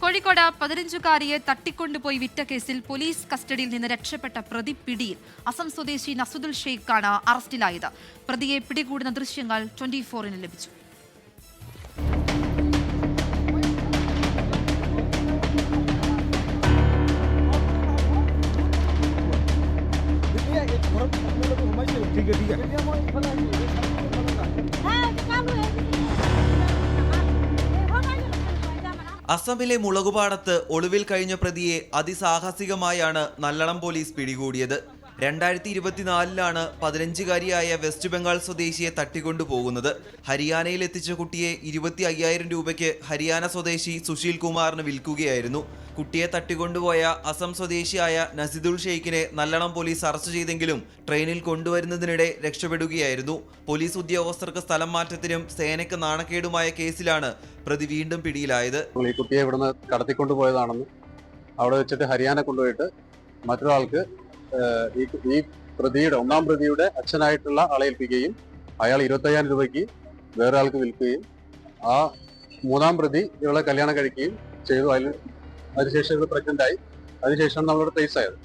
കോഴിക്കോട് പതിനഞ്ചുകാരിയെ തട്ടിക്കൊണ്ടുപോയി വിറ്റ കേസിൽ പോലീസ് കസ്റ്റഡിയിൽ നിന്ന് രക്ഷപ്പെട്ട പ്രതി പിടിയിൽ അസം സ്വദേശി നസുദുൽ ഷെയ്ഖാണ് അറസ്റ്റിലായത് പ്രതിയെ പിടികൂടുന്ന ദൃശ്യങ്ങൾ ട്വന്റി ഫോറിന് ലഭിച്ചു ठीक है ठीक है അസമിലെ മുളകുപാടത്ത് ഒളിവിൽ കഴിഞ്ഞ പ്രതിയെ അതിസാഹസികമായാണ് നല്ലളം പോലീസ് പിടികൂടിയത്. രണ്ടായിരത്തി ഇരുപത്തിനാലിലാണ് പതിനഞ്ചുകാരിയായ വെസ്റ്റ് ബംഗാൾ സ്വദേശിയെ തട്ടിക്കൊണ്ടുപോകുന്നത്. ഹരിയാനയിൽ എത്തിച്ച കുട്ടിയെ ഇരുപത്തി അയ്യായിരം രൂപയ്ക്ക് ഹരിയാന സ്വദേശി സുശീൽ കുമാറിന് വിൽക്കുകയായിരുന്നു. കുട്ടിയെ തട്ടിക്കൊണ്ടുപോയ അസം സ്വദേശിയായ നസിദുൾ ഷെയ്ഖിനെ നല്ലണം പോലീസ് അറസ്റ്റ് ചെയ്തെങ്കിലും ട്രെയിനിൽ കൊണ്ടുവരുന്നതിനിടെ രക്ഷപ്പെടുകയായിരുന്നു. പോലീസ് ഉദ്യോഗസ്ഥർക്ക് സ്ഥലം മാറ്റത്തിനും സേനയ്ക്ക് നാണക്കേടുമായ കേസിലാണ് പ്രതി വീണ്ടും പിടിയിലായത്. ഈ കുട്ടിയെ ഇവിടുന്ന് കടത്തിക്കൊണ്ടുപോയതാണെന്ന് അവിടെ വെച്ചിട്ട് ഹരിയാന കൊണ്ടുപോയിട്ട് മറ്റൊരാൾക്ക് ഈ പ്രതിയുടെ ഒന്നാം പ്രതിയുടെ അച്ഛനായിട്ടുള്ള ആളെ ഏൽപ്പിക്കുകയും അയാൾ ഇരുപത്തയ്യായിരം രൂപയ്ക്ക് വേറെ ആൾക്ക് വിൽക്കുകയും ആ മൂന്നാം പ്രതി ഇവളെ കല്യാണം കഴിക്കുകയും ചെയ്തു. അതിൽ അതിനുശേഷം ഇവൾ പ്രഗ്നന്റ് ആയി. അതിനുശേഷം നമ്മളിവിടെ ട്രേസ് ആയത്.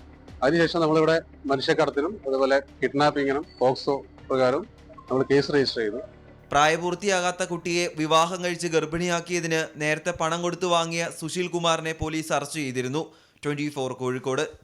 അതിനുശേഷം നമ്മളിവിടെ മനുഷ്യക്കടത്തിനും അതുപോലെ കിഡ്നാപ്പിങ്ങിനും പോക്സോ പ്രകാരം നമ്മൾ കേസ് രജിസ്റ്റർ ചെയ്തു. പ്രായപൂർത്തിയാകാത്ത കുട്ടിയെ വിവാഹം കഴിച്ച് ഗർഭിണിയാക്കിയതിന് നേരത്തെ പണം കൊടുത്തു വാങ്ങിയ സുശീൽ കുമാറിനെ പോലീസ് അറസ്റ്റ് ചെയ്തിരുന്നു. ട്വന്റി കോഴിക്കോട്.